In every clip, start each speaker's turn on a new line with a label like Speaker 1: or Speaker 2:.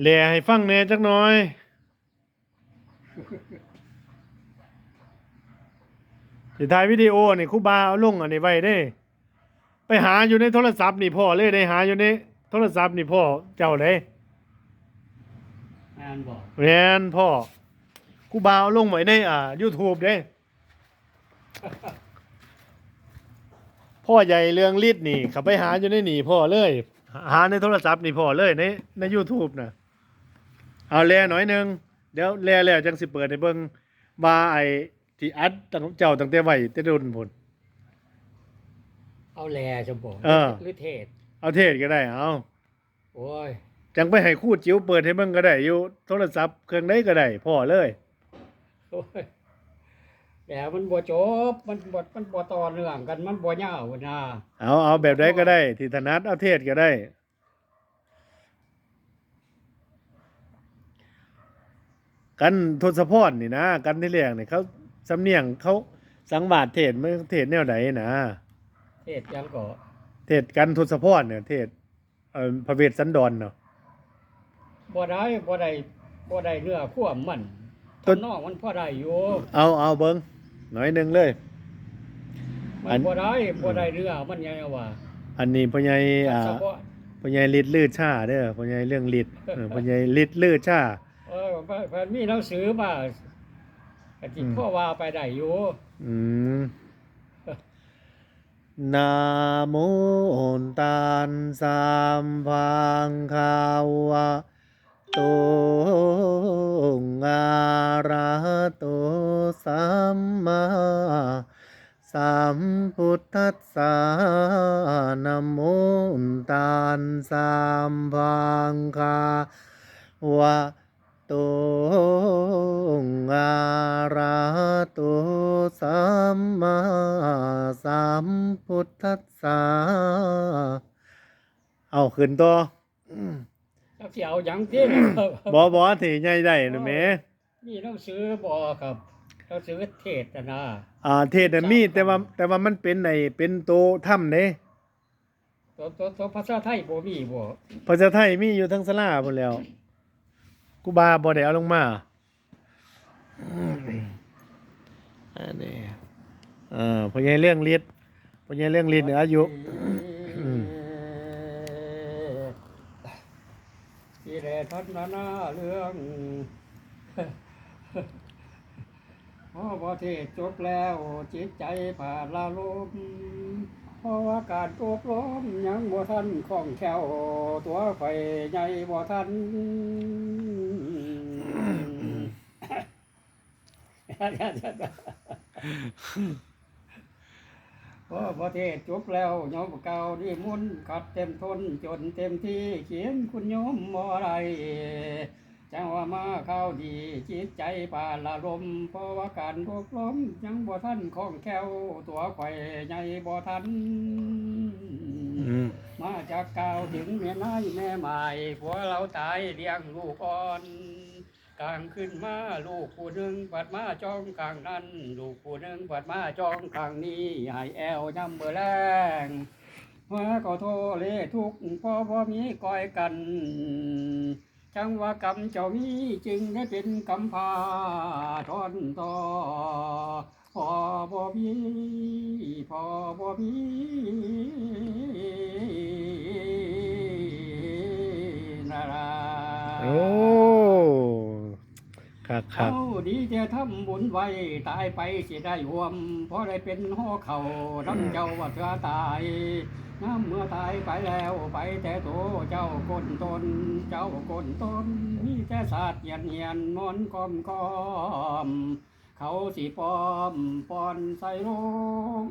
Speaker 1: แหล่ให้ฟังแหน่จักหน่อย สิถ่ายวิดีโอนี่ครูบาเอาลงอันนี้ไว้เด้ ไปหาอยู่ในโทรศัพท์นี่พ่อเลยได้หาอยู่ในโทรศัพท์นี่พ่อเจ้าเลย
Speaker 2: งานบอก
Speaker 1: แม่นพ่อครูบาเอาลงไว้ในอ่า YouTube เด้ พ่อใหญ่เรื่องลิดนี่เขาไปหาอยู่ในนี่พ่อเลย หาในโทรศัพท์นี่พ่อเลยในใน YouTube น่ะ เอาแลหน่อยหนึงเดี๋ยวแลแล้วจังสิเปิดให้เบิ่งว่าไอ้ที่อัดตั้งเจ้าตั้งแต่ไว้แต่รุ่นพุ่น
Speaker 2: เอาแลชมบอก
Speaker 1: เออ
Speaker 2: หรือเทศ
Speaker 1: เอาเทศก็ได้เอา
Speaker 2: โอ้ย
Speaker 1: จังไปให้ครูจิ๋วเปิดให้เบิ่งก็ได้อยู่โทรศัพท์เครื่องใดก็ได้พ่อเลย
Speaker 2: โอ้ยแต่มันบ่จบ มันบ่มันบ่ต่อเนื่องกัน มันบ่ยาวนะ
Speaker 1: เอาเอาแบบใดก็ได้ที่ถนัดเอาเทศก็ได้ กันทศพรนี่นะ กันที่เรียกนี่เขาสำเนียงเขาสังวาดเทศมันเทศแนวไหนนะ
Speaker 2: เทศยังก็
Speaker 1: เทศกันทศพรเนี่ย เทศเอ่อพระเวสสันดรเนาะ
Speaker 2: บ่ได้บ่ได้บ่ได้เนื้อขั้วมมัน
Speaker 1: ต้น
Speaker 2: ทำนองมันพอได้อยู่
Speaker 1: เอาเอาเบิ้งหน่อยหนึ่งเลย
Speaker 2: มั
Speaker 1: อั
Speaker 2: น
Speaker 1: น
Speaker 2: บ่ได้บ่ได้เนื้อมันยังไงว่า
Speaker 1: อันนี้พ่อใหญ่อ่า
Speaker 2: เฉพาะ
Speaker 1: พ่อใหญ่ฤทธิ์ลืดชาเด้อพ่อใหญ่เรื่องฤทธิ์เออพ่อใหญ่ฤทธิ์ลืดชา
Speaker 2: เออเพิ่นมีหนังสือมาก็สิ
Speaker 1: อืม
Speaker 2: พ่อว่าไปได้อยู่
Speaker 1: อืมนาโมตันสามพังคาวะโตอาระโตสัมมาสัมพุทธัสสะนะโมตันสามพังคาวะ โตอาระโตสัมมาสัมพุทธัสสะเอาขึ้นตัวอืม
Speaker 2: จักสิเอาหยังที่
Speaker 1: บอบอที่ใหญ่ได้นะแหม่
Speaker 2: มีหนังสือบ่ครับหนังสือเทศน์น่ะนะ
Speaker 1: อ่าเทศน่ะมีแต่ว่าแต่ว่ามันเป็นในเป็นโตถ้ำเด้
Speaker 2: ตัวตัวตัวภาษาไทยบ่มีบ่
Speaker 1: ภาษาไทยมีอยู่ทั้งสลาหมดแล้ว กูบาบ่ได้เอาลงมาอืมอันนี้เอ่าพอใหญ่เรื่องฤทธิ์พอใหญ่เรื่องฤทธิ์เนี่ยอายุอืม
Speaker 2: ที่แลทัศนานาเรื่องพอบ่เทศจบแล้วจิตใจผ่านละลม เพราะว่าการอบรมยังบ่ทันคล่องแคล่วตัวไฟใหญ่บ่ทันพอประเทศจบแล้วโยมเก่าดีมุนต์ขัดเต็มทนจนเต็มที่เขียนคุณโยมบ่ไร จังว่ามาเข้าดีจิตใจป่าละลมเพราะว่าการพกล้มยังบ่ทันคล่องแคล่วตัวไข่ใหญ่บ่ทัน
Speaker 1: อืม
Speaker 2: มาจากเก่าวถึงแม่นายแม่หมายผัวเราตายเลี้ยงลูกอ่อนกลางขึ้นมาลูกผู้หนึ่งปัดมาจ้องกลางนั้นลูกผู้หนึ่งปัดมาจ้องกลางนี้ใหายแอวยำเบอแรงเมื่อก็โทเลทุกข์เพ่อพ่มีก้อยกัน จังว่ากรรมเจ้ามีจึงได้เป็นกรรมพาทอนต่อพอบ่มีพอบ่มี
Speaker 1: คักคัก
Speaker 2: เอาดีจะทำบุญไว้ตายไปสิได้หวม เพราะได้เป็นห่อเขาทั้งเจ้าว่าเธอตายน้ำเมื่อตายไปแล้วไปแต่โตเจ้าก้นตน เจ้าก้นตนมีแต่ศาสตร์เหียนเหียนนอนกอมกอม เขาสีปอมปอนใส่ลง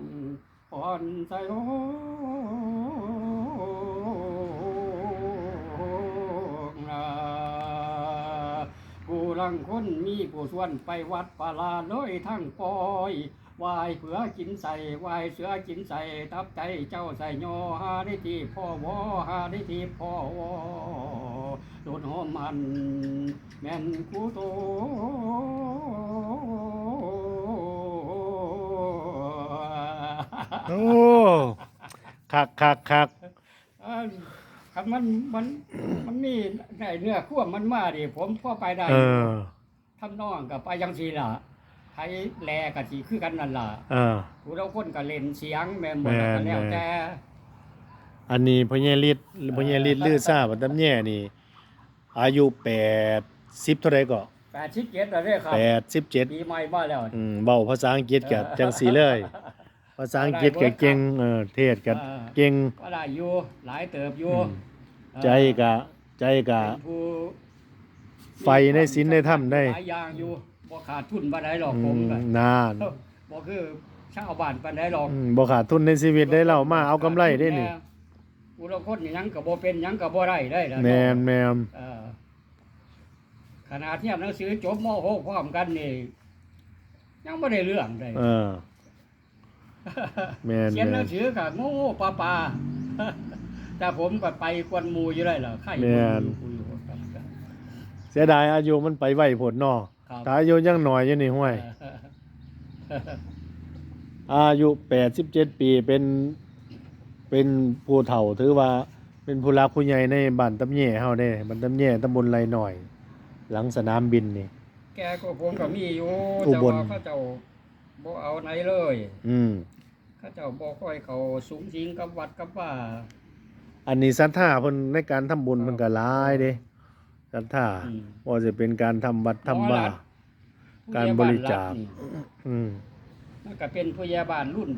Speaker 2: ปอนใส่ลง ลังคนมีผู้ส่วนไปวัดปาลาเลยทั้งปอยวายเผือกินใส่วายเสือกินใส่ทับใจเจ้าใส่ยอหาได้ทีพ่อวอหาได้ทีพ่อวอโดนหอมมัน แม่นกูโต
Speaker 1: โอ้คักคักคัก
Speaker 2: ครับมันมันมันมีได้เนื้อขั้วมันมาดิผมพ่อไปได้
Speaker 1: เออ
Speaker 2: ทำนองกับไปยังสีล่ะไทยแลกับสีคือกันนั่นล่ะ
Speaker 1: เออ
Speaker 2: ผู้เราคนก็เล่นเสียงแม่นหมด
Speaker 1: แม่น
Speaker 2: แล้วก็แล้ว
Speaker 1: แม่น
Speaker 2: แต่
Speaker 1: อันนี้พญาลิศพญาลิศลือซ่าบัดตำแย่นี่ อายุ80เท่าใดก็
Speaker 2: แปดชิดเจ็ดแล้วเด้อครับ
Speaker 1: 87
Speaker 2: ปีใหม่มาแล้ว
Speaker 1: อืมเว้าภาษาอังกฤษก็จังสีเลยภาษาอังกฤษก็เก่งเออเทศก็เก่ง
Speaker 2: ก็ได้อยู่หลายเติบอยู่
Speaker 1: อืมใจก็ใจก็
Speaker 2: เป็นผู้
Speaker 1: ไฟในศีลในธรรมได้
Speaker 2: หลายอย่างอยู่บ่ขาดทุนปานใดหรอก
Speaker 1: อื
Speaker 2: ผม
Speaker 1: ม
Speaker 2: ก็
Speaker 1: นาน
Speaker 2: บ่คือชาวบ้านปานใดหรอก
Speaker 1: อืมบ่ขาดทุนในชีวิตได้เล่ามาเอากำไรได้นี่
Speaker 2: ผู้เราคนนี่หยังก็บ่เป็นหยังก็บ่ได้ได้ล่ะ
Speaker 1: แมนแมม
Speaker 2: เออขนาดเทียบหนังสือจบม .6 พร้อมกันนี่ยังบ่ได้เรื่องได้
Speaker 1: เออ แมน
Speaker 2: เขียน
Speaker 1: แม
Speaker 2: หนั
Speaker 1: น
Speaker 2: งสือก็โง่ๆปลาๆแต่ผมก็ไปกวนหมู่อยู่ได้ล่ะใคร
Speaker 1: แม่น
Speaker 2: คุยอยู่ครับ
Speaker 1: เสียดายอายุมันไปไวโพดเนาะ
Speaker 2: ครับ
Speaker 1: ถ้าอายุยังน้อยอยู่นี่ห้วย อายุ87ปีเป็นเป็นผู้เฒ่าถือว่าเป็นผู้รักผู้ใหญ่ในบ้านตำแย่เฮาเด้บ้านตำแย่ตำบลไรหน่อย หลังสนามบินนี่
Speaker 2: แกก็ผมก็มีอยู่
Speaker 1: อุ
Speaker 2: แต่
Speaker 1: บล
Speaker 2: ว่าเขาเจ้า บ่เอาไหนเลย
Speaker 1: อืม
Speaker 2: เขาเจ้าบ่ค่อยเขาสูงสิงกับวัดกับว่า
Speaker 1: อันนี้ศรัทธาเพิ่นในการทำบุญเพิ่นก็หลายเด้ศรัทธา
Speaker 2: อืม
Speaker 1: ว่าจะเป็นการทำวัดทำว่า
Speaker 2: ผู้
Speaker 1: การ
Speaker 2: ใหญ่
Speaker 1: บริจาค
Speaker 2: นนี่
Speaker 1: อืม
Speaker 2: มันก็เป็นผู้ใหญ่บ้านรุ่น